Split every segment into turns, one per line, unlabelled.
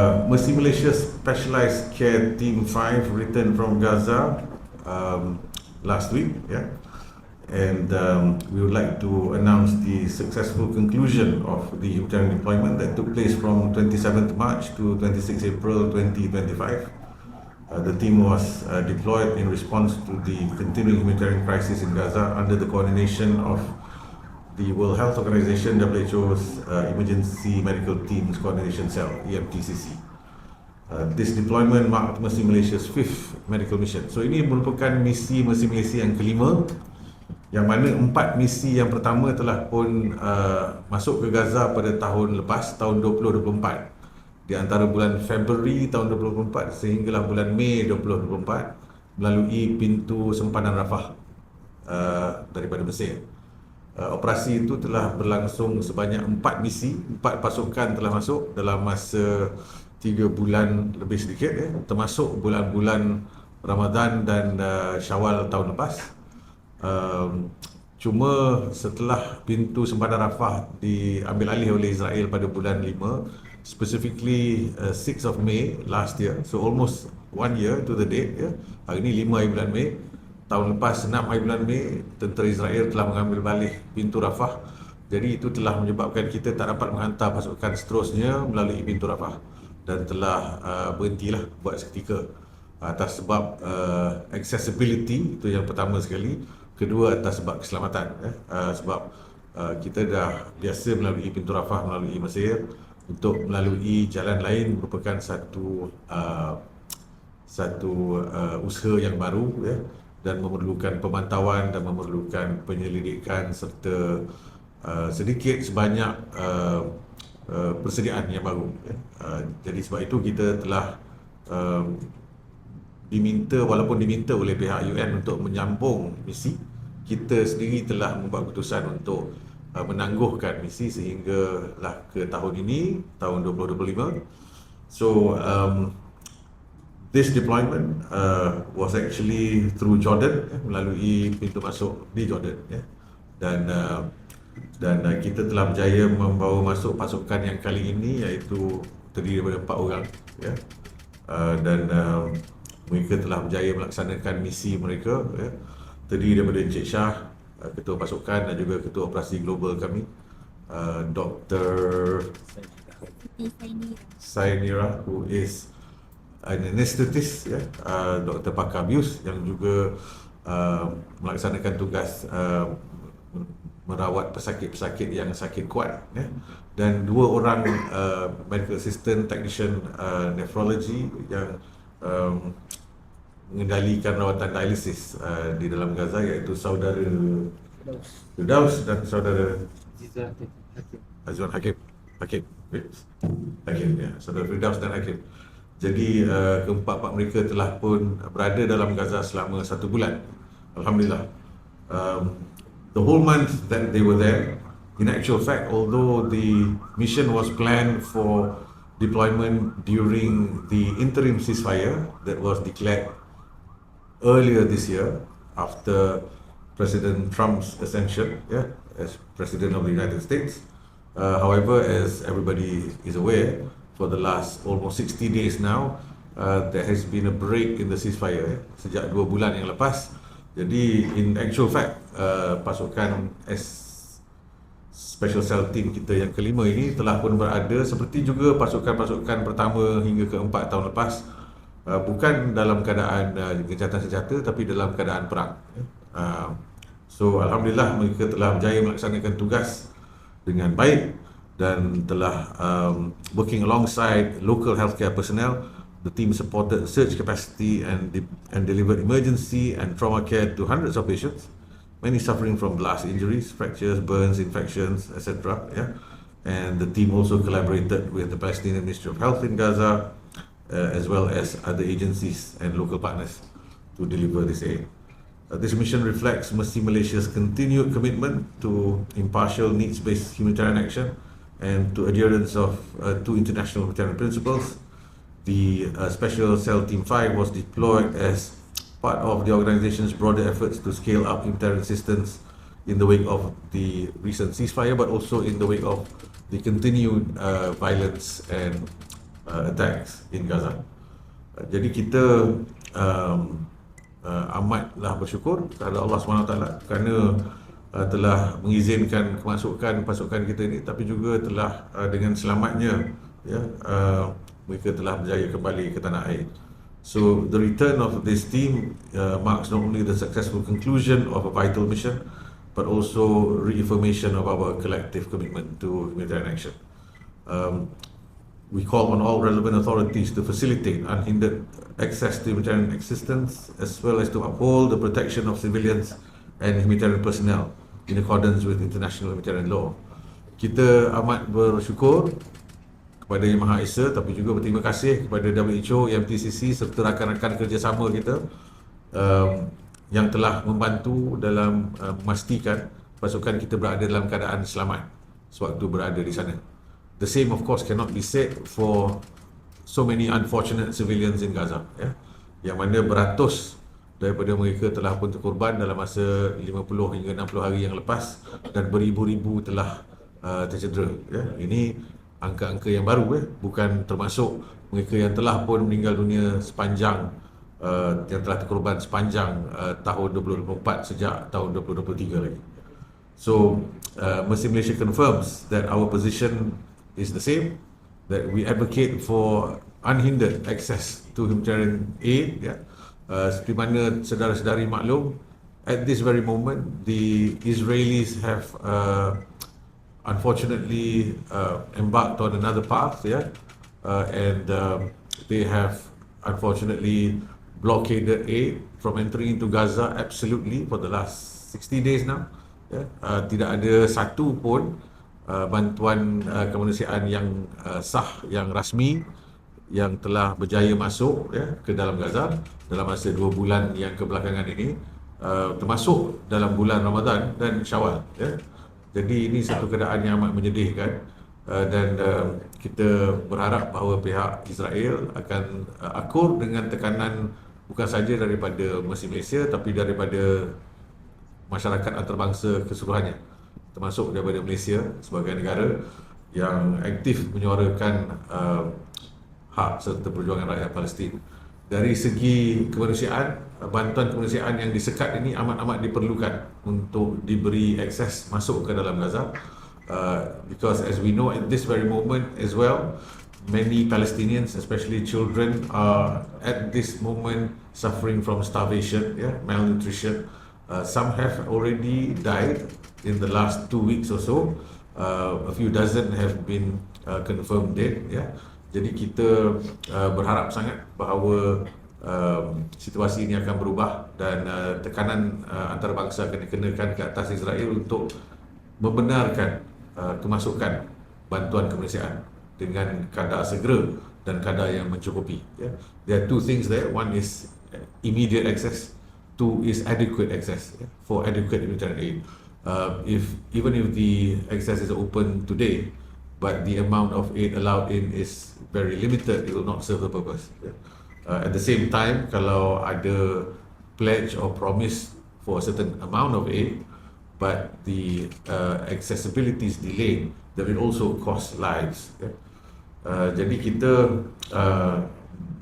Uh, Mercy Specialized Care Team 5 returned from Gaza um, last week, yeah, and um, we would like to announce the successful conclusion of the humanitarian deployment that took place from 27th March to 26 April 2025. Uh, the team was uh, deployed in response to the continuing humanitarian crisis in Gaza under the coordination of the World Health Organization WHO's uh, Emergency Medical Teams Coordination Cell EMTCC. Uh, this deployment marked Mercy Malaysia's fifth medical mission. So ini merupakan misi Mercy Malaysia yang kelima yang mana empat misi yang pertama telah pun uh, masuk ke Gaza pada tahun lepas tahun 2024 di antara bulan Februari tahun 2024 sehinggalah bulan Mei 2024 melalui pintu sempadan Rafah uh, daripada Mesir. Uh, operasi itu telah berlangsung sebanyak empat misi, empat pasukan telah masuk dalam masa tiga bulan lebih sedikit, ya, termasuk bulan-bulan Ramadan dan uh, Syawal tahun lepas. Um, cuma setelah pintu sempadan Rafah diambil alih oleh Israel pada bulan 5, specifically uh, 6 of May last year, so almost one year to the date, ya. hari ini 5 hari bulan Mei, tahun lepas 6 hari bulan Mei tentera Israel telah mengambil balik pintu Rafah. Jadi itu telah menyebabkan kita tak dapat menghantar pasukan seterusnya melalui pintu Rafah. Dan telah uh, berhentilah buat seketika atas sebab uh, accessibility itu yang pertama sekali. Kedua atas sebab keselamatan eh. uh, sebab uh, kita dah biasa melalui pintu Rafah melalui Mesir. Untuk melalui jalan lain merupakan satu uh, satu uh, usaha yang baru ya. eh dan memerlukan pemantauan dan memerlukan penyelidikan serta uh, sedikit sebanyak uh, uh, persediaan yang baru. Ya. Uh, jadi sebab itu kita telah uh, diminta walaupun diminta oleh pihak UN untuk menyambung misi, kita sendiri telah membuat keputusan untuk uh, menangguhkan misi sehinggalah ke tahun ini, tahun 2025. So um, this deployment uh, was actually through Jordan eh, melalui pintu masuk di Jordan ya. Dan uh, dan uh, kita telah berjaya membawa masuk pasukan yang kali ini iaitu terdiri daripada empat orang ya. Uh, dan uh, mereka telah berjaya melaksanakan misi mereka ya. Terdiri daripada Encik Shah, uh, ketua pasukan dan juga ketua operasi global kami. Uh, Dr. Sainira who is anesthetist ya. Uh, Dr. Pakabius yang juga uh, melaksanakan tugas uh, merawat pesakit-pesakit yang sakit kuat ya. Dan dua orang uh, medical assistant technician uh, nephrology yang um, mengendalikan rawatan dialisis uh, di dalam Gaza iaitu saudara Firdaus. Dan saudara Azwan Hakim. Hakim. Hakim ya. Saudara Firdaus dan Hakim jadi uh, keempat-empat mereka telah pun berada dalam Gaza selama satu bulan. Alhamdulillah. Um, the whole month that they were there, in actual fact, although the mission was planned for deployment during the interim ceasefire that was declared earlier this year after President Trump's ascension yeah, as President of the United States. Uh, however, as everybody is aware, for the last almost 60 days now uh, there has been a break in the ceasefire eh, sejak dua bulan yang lepas. Jadi in actual fact uh, pasukan S Special Cell Team kita yang kelima ini telah pun berada seperti juga pasukan-pasukan pertama hingga keempat tahun lepas. Uh, bukan dalam keadaan uh, gencatan senjata tapi dalam keadaan perang eh. uh, so Alhamdulillah mereka telah berjaya melaksanakan tugas dengan baik dan telah um, working alongside local healthcare personnel. The team supported surge capacity and de- and delivered emergency and trauma care to hundreds of patients, many suffering from blast injuries, fractures, burns, infections, etc. Yeah, and the team also collaborated with the Palestinian Ministry of Health in Gaza, uh, as well as other agencies and local partners to deliver this aid. Uh, this mission reflects Mercy Malaysia's continued commitment to impartial, needs-based humanitarian action and to adherence of uh, two international humanitarian principles. The uh, Special Cell Team 5 was deployed as part of the organization's broader efforts to scale up humanitarian assistance in the wake of the recent ceasefire, but also in the wake of the continued uh, violence and uh, attacks in Gaza. Uh, jadi kita um, uh, amatlah bersyukur kepada Allah SWT kerana uh, telah mengizinkan kemasukan pasukan kita ini tapi juga telah uh, dengan selamatnya ya uh, mereka telah berjaya kembali ke tanah air. So the return of this team uh, marks not only the successful conclusion of a vital mission but also reaffirmation of our collective commitment to humanitarian action. Um, we call on all relevant authorities to facilitate unhindered access to humanitarian assistance as well as to uphold the protection of civilians and humanitarian personnel in accordance with international humanitarian law. Kita amat bersyukur kepada Yang Maha Esa tapi juga berterima kasih kepada WHO, MTCC serta rakan-rakan kerjasama kita um, yang telah membantu dalam uh, memastikan pasukan kita berada dalam keadaan selamat sewaktu berada di sana. The same of course cannot be said for so many unfortunate civilians in Gaza ya. Yang mana beratus daripada mereka telah pun terkorban dalam masa 50 hingga 60 hari yang lepas dan beribu-ribu telah uh, tercedera ya. Ini angka-angka yang baru ya, bukan termasuk mereka yang telah pun meninggal dunia sepanjang uh, yang telah terkorban sepanjang uh, tahun 2024 sejak tahun 2023 lagi. So, uh, Mercy Malaysia confirms that our position is the same that we advocate for unhindered access to humanitarian aid ya uh, seperti mana saudara-saudari maklum at this very moment the Israelis have uh, unfortunately uh, embarked on another path yeah? Uh, and um, they have unfortunately blockaded aid from entering into Gaza absolutely for the last 60 days now yeah? Uh, tidak ada satu pun uh, bantuan uh, kemanusiaan yang uh, sah yang rasmi yang telah berjaya masuk ya ke dalam Gaza dalam masa dua bulan yang kebelakangan ini uh, termasuk dalam bulan Ramadan dan Syawal ya. Jadi ini satu keadaan yang amat menyedihkan uh, dan uh, kita berharap bahawa pihak Israel akan uh, akur dengan tekanan bukan saja daripada Mesir Malaysia tapi daripada masyarakat antarabangsa keseluruhannya termasuk daripada Malaysia sebagai negara yang aktif menyuarakan uh, hak serta perjuangan rakyat Palestin. Dari segi kemanusiaan, bantuan kemanusiaan yang disekat ini amat-amat diperlukan untuk diberi akses masuk ke dalam Gaza. Uh, because as we know at this very moment as well, many Palestinians, especially children, are at this moment suffering from starvation, yeah, malnutrition. Uh, some have already died in the last two weeks or so. Uh, a few dozen have been uh, confirmed dead. Yeah. Jadi kita uh, berharap sangat bahawa um, situasi ini akan berubah dan uh, tekanan uh, antarabangsa akan dikenakan ke atas Israel untuk membenarkan uh, kemasukan bantuan kemanusiaan dengan kadar segera dan kadar yang mencukupi. Yeah. There are two things there. One is immediate access. Two is adequate access yeah, for adequate humanitarian aid uh, if even if the access is open today, but the amount of aid allowed in is very limited, it will not serve the purpose. Uh, at the same time, kalau ada pledge or promise for a certain amount of aid, but the uh, accessibility is delayed, that will also cost lives. Uh, jadi kita uh,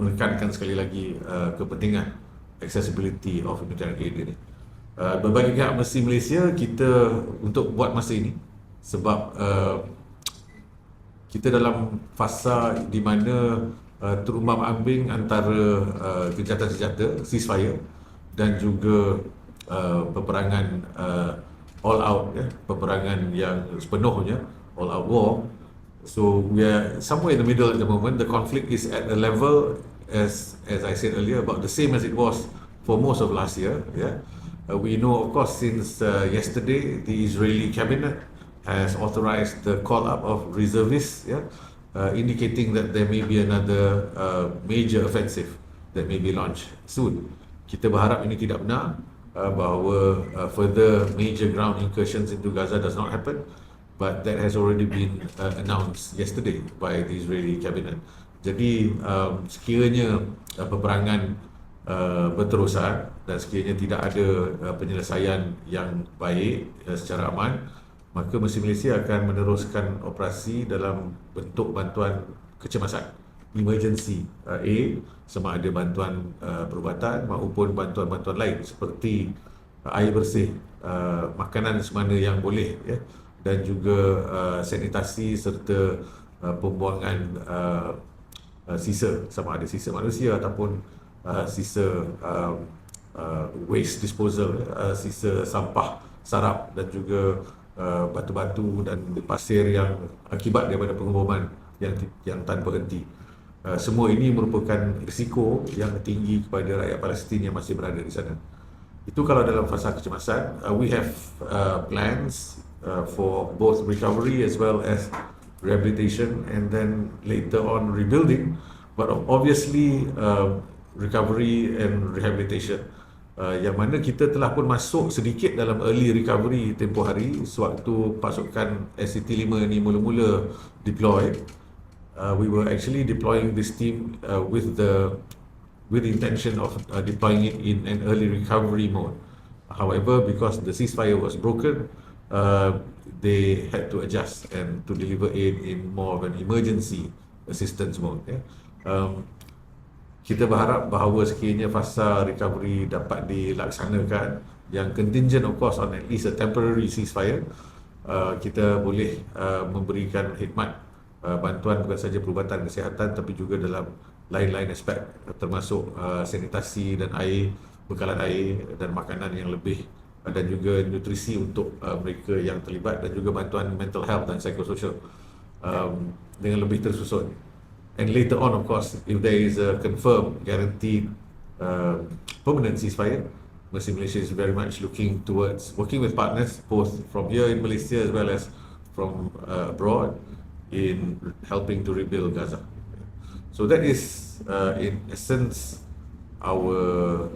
menekankan sekali lagi uh, kepentingan accessibility of humanitarian aid ini. Uh, berbagai pihak mesti Malaysia kita untuk buat masa ini sebab uh, kita dalam fasa di mana uh, terumam ambing antara uh, kejahatan senjata ceasefire dan juga uh, peperangan uh, all out ya peperangan yang sepenuhnya all out war. So we are somewhere in the middle at the moment. The conflict is at a level as as I said earlier about the same as it was for most of last year yeah Uh, we know, of course, since uh, yesterday, the Israeli cabinet has authorized the call up of reservists, yeah, uh, indicating that there may be another uh, major offensive that may be launched soon. Kita berharap ini tidak benar uh, bahawa uh, further major ground incursions into Gaza does not happen, but that has already been uh, announced yesterday by the Israeli cabinet. Jadi um, sekiranya uh, peperangan Uh, berterusan dan sekiranya tidak ada uh, penyelesaian yang baik uh, secara aman maka Mesin Malaysia akan meneruskan operasi dalam bentuk bantuan kecemasan.
Emergency uh, sama ada bantuan uh, perubatan maupun bantuan-bantuan lain seperti uh, air bersih, uh, makanan semana yang boleh ya. Dan juga uh, sanitasi serta uh, pembuangan uh, uh, sisa. Sama ada sisa manusia ataupun uh, sisa uh, uh, waste disposal uh, sisa sampah sarap dan juga uh, batu-batu dan pasir yang akibat daripada pengeboman yang yang tanpa henti. Uh, semua ini merupakan risiko yang tinggi kepada rakyat Palestin yang masih berada di sana. Itu kalau dalam fasa kecemasan, uh, we have uh, plans uh, for both recovery as well as rehabilitation and then later on rebuilding. But obviously, uh, recovery and rehabilitation. Uh, yang mana kita telah pun masuk sedikit dalam early recovery tempoh hari sewaktu pasukan SCT-5 ni mula-mula deploy uh, we were actually deploying this team uh, with the with the intention of uh, deploying it in an early recovery mode however because the ceasefire was broken uh, they had to adjust and to deliver aid in more of an emergency assistance mode yeah. um, kita berharap bahawa sekiranya fasa recovery dapat dilaksanakan yang contingent of course on at least a temporary ceasefire uh, kita boleh uh, memberikan khidmat uh, bantuan bukan saja perubatan kesihatan tapi juga dalam lain-lain aspek termasuk uh, sanitasi dan air bekalan air dan makanan yang lebih uh, dan juga nutrisi untuk uh, mereka yang terlibat dan juga bantuan mental health dan psychosocial um, dengan lebih tersusun and later on, of course, if there is a confirmed, guaranteed uh, permanent ceasefire, Muslim Malaysia is very much looking towards working with partners, both from here in Malaysia as well as from uh, abroad, in helping to rebuild Gaza. So that is, uh, in essence, our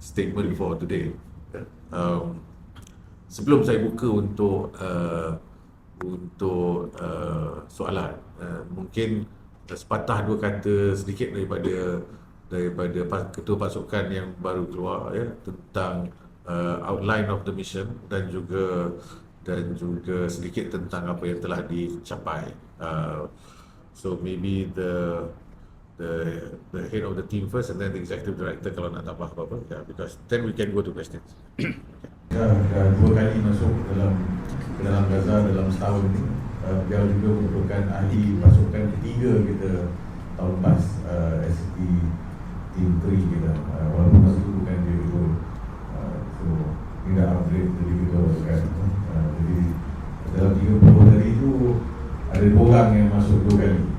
statement for today. Um, sebelum saya buka untuk uh, untuk uh, soalan, uh, mungkin sepatah dua kata sedikit daripada daripada ketua pasukan yang baru keluar ya tentang uh, outline of the mission dan juga dan juga sedikit tentang apa yang telah dicapai. Uh, so maybe the the the head of the team first and then the executive director kalau nak tambah apa-apa yeah, because then we can go to questions.
Ya, dah dua kali masuk dalam dalam Gaza dalam setahun ini uh, beliau juga merupakan ahli pasukan ketiga kita tahun lepas uh, SCT Team 3 kita. Uh, walaupun masa itu bukan dia ketua uh, so tidak upgrade jadi ketua kan. Uh, jadi dalam 30 hari itu ada orang yang masuk dua kali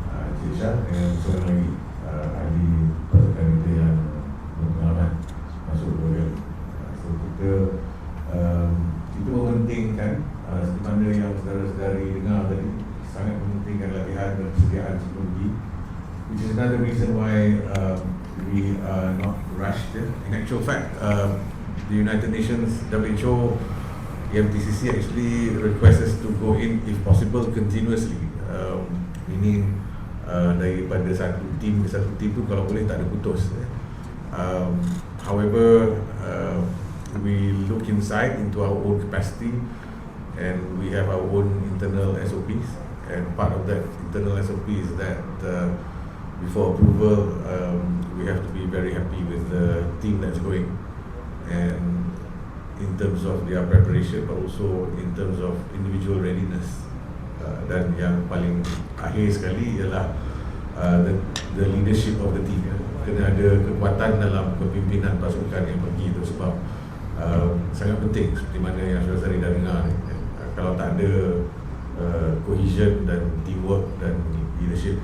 WHO EMTCC actually requests us to go in if possible continuously um, meaning uh, daripada satu tim ke satu tim tu kalau boleh tak ada putus yeah. um, however uh, we look inside into our own capacity and we have our own internal SOPs. And part of that internal SOP is that uh, before approval, um, we have to be very happy with the team that's going, and in terms of their preparation, but also in terms of individual readiness. Uh, dan yang paling akhir sekali ialah uh, the, the leadership of the team. Kena ada kekuatan dalam kepimpinan pasukan yang pergi itu sebab uh, sangat penting seperti mana yang saudara-saudari dah dengar ni kalau tak ada uh, cohesion dan teamwork dan leadership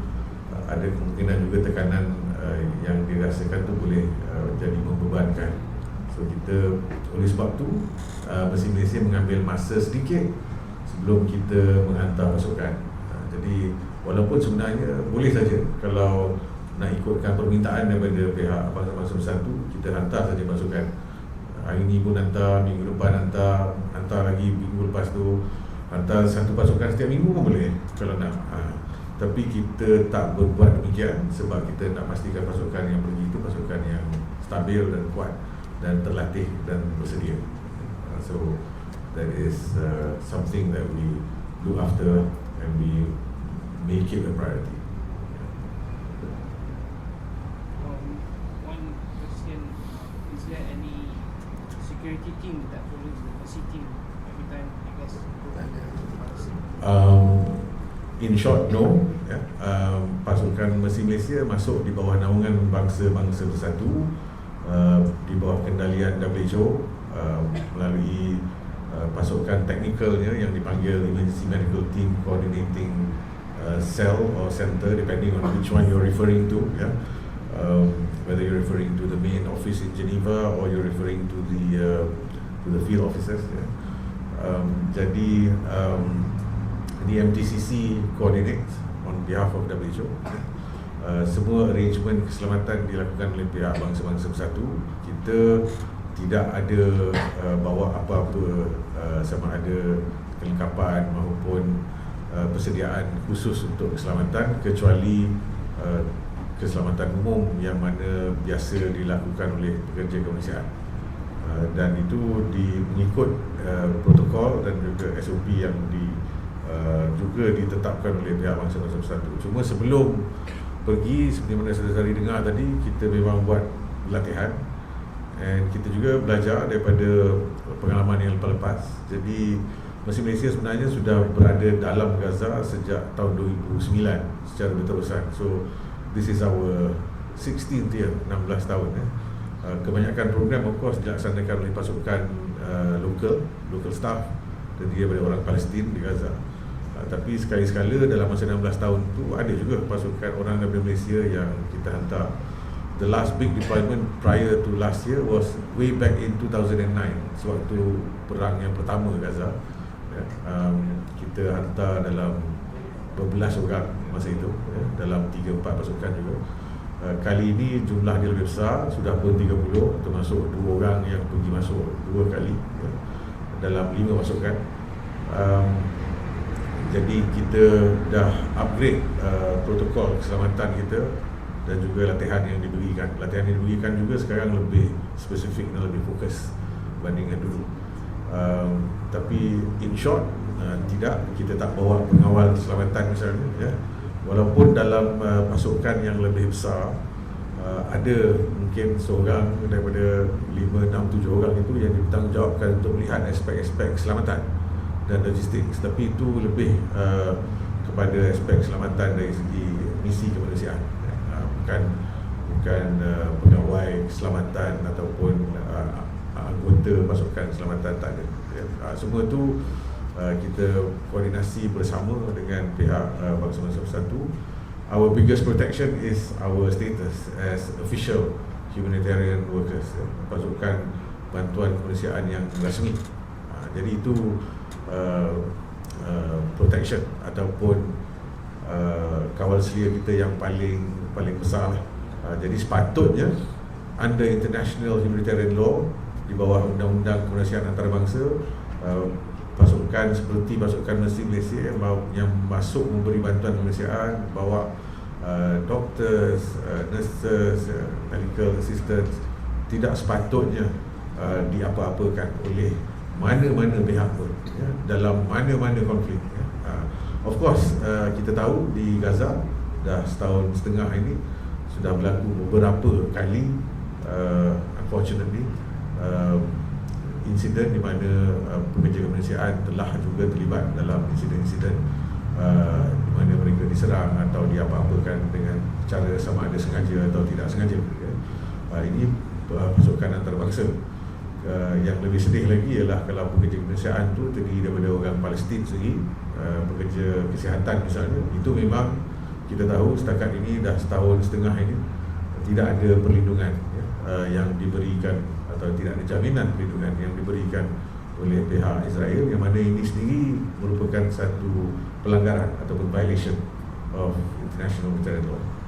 uh, ada kemungkinan juga tekanan uh, yang dirasakan tu boleh uh, jadi membebankan so kita oleh sebab tu uh, Mesin Malaysia mengambil masa sedikit sebelum kita menghantar pasukan. Uh, jadi walaupun sebenarnya boleh saja kalau nak ikutkan permintaan daripada pihak Abang-Abang Satu kita hantar saja pasukan. Hari ni pun hantar, minggu depan hantar, hantar lagi minggu lepas tu. Hantar satu pasukan setiap minggu pun boleh kalau nak. Ha. tapi kita tak berbuat demikian sebab kita nak pastikan pasukan yang pergi itu pasukan yang stabil dan kuat dan terlatih dan bersedia. Uh, so that is uh, something that we look after and we make it a priority.
Um, uh, security team that follows the city every time I guess
um, in short no yeah. um, pasukan Mesir Malaysia masuk di bawah naungan bangsa-bangsa bersatu -bangsa uh, di bawah kendalian WHO uh, melalui uh, pasukan teknikalnya yang dipanggil Emergency Medical Team Coordinating uh, Cell or Center depending on which one you're referring to. Ya. Um, whether you're referring to the main office in Geneva or you're referring to the uh, to the field officers. Ya. Um, jadi um, the MTCC coordinates on behalf of WHO. Uh, semua arrangement keselamatan dilakukan oleh pihak bangsa-bangsa bersatu. Kita tidak ada uh, bawa apa-apa uh, sama ada kelengkapan maupun uh, persediaan khusus untuk keselamatan kecuali uh, keselamatan umum yang mana biasa dilakukan oleh pekerja kemanusiaan. Uh, dan itu di, mengikut uh, protokol dan juga SOP yang di uh, juga ditetapkan oleh pihak bangsa-bangsa bersatu. Cuma sebelum pergi seperti mana saudara-saudari dengar tadi kita memang buat latihan and kita juga belajar daripada pengalaman yang lepas-lepas. Jadi Mesin Malaysia sebenarnya sudah berada dalam Gaza sejak tahun 2009 secara berterusan. So this is our 16th year, 16 tahun ya. Uh, kebanyakan program of course dilaksanakan oleh pasukan uh, lokal, local staff dan juga daripada orang Palestin di Gaza. Uh, tapi sekali-sekala dalam masa 16 tahun tu ada juga pasukan orang daripada Malaysia yang kita hantar. The last big deployment prior to last year was way back in 2009 sewaktu perang yang pertama Gaza. Ya, um, kita hantar dalam berbelas orang masa itu ya, dalam 3-4 pasukan juga. Uh, kali ini jumlah dia lebih besar sudah pun 30 termasuk dua orang yang pergi masuk dua kali ya, dalam lima pasukan um, jadi kita dah upgrade uh, protokol keselamatan kita dan juga latihan yang diberikan. Latihan yang diberikan juga sekarang lebih spesifik dan lebih fokus bandingkan dulu. Um, tapi in short uh, tidak kita tak bawa pengawal keselamatan misalnya ya. Walaupun dalam uh, pasukan yang lebih besar uh, ada mungkin seorang daripada 5 6 7 orang itu yang bertanggungjawabkan untuk melihat aspek-aspek keselamatan dan logistik tapi itu lebih uh, kepada aspek keselamatan dari segi misi kemanusiaan uh, bukan bukan uh, pegawai keselamatan ataupun uh, anggota pasukan keselamatan tak ada uh, semua itu Uh, kita koordinasi bersama dengan pihak uh, bangsa-bangsa bersatu. Our biggest protection is our status as official humanitarian workers, ya, pasukan bantuan kemanusiaan yang rasmi. Uh, jadi itu uh, uh, protection ataupun uh, kawal selia kita yang paling paling besar. Lah. Uh, jadi sepatutnya under international humanitarian law di bawah undang-undang kemanusiaan antarabangsa uh, pasukan seperti pasukan Mesir Malaysia yang, yang masuk memberi bantuan kemanusiaan bawa uh, doctors, uh, nurses, uh, medical assistants tidak sepatutnya uh, diapa-apakan oleh mana-mana pihak pun ya, dalam mana-mana konflik ya. uh, of course uh, kita tahu di Gaza dah setahun setengah ini sudah berlaku beberapa kali uh, unfortunately uh, insiden di mana uh, pekerja kemanusiaan telah juga terlibat dalam insiden-insiden uh, di mana mereka diserang atau diapa-apakan dengan cara sama ada sengaja atau tidak sengaja ya. uh, ini pasukan antarabangsa uh, yang lebih sedih lagi ialah kalau pekerja kemanusiaan itu terdiri daripada orang Palestin sendiri uh, pekerja kesihatan misalnya itu memang kita tahu setakat ini dah setahun setengah ini tidak ada perlindungan ya, uh, yang diberikan atau tidak ada jaminan perlindungan yang diberikan oleh pihak Israel yang mana ini sendiri merupakan satu pelanggaran ataupun violation of international humanitarian law.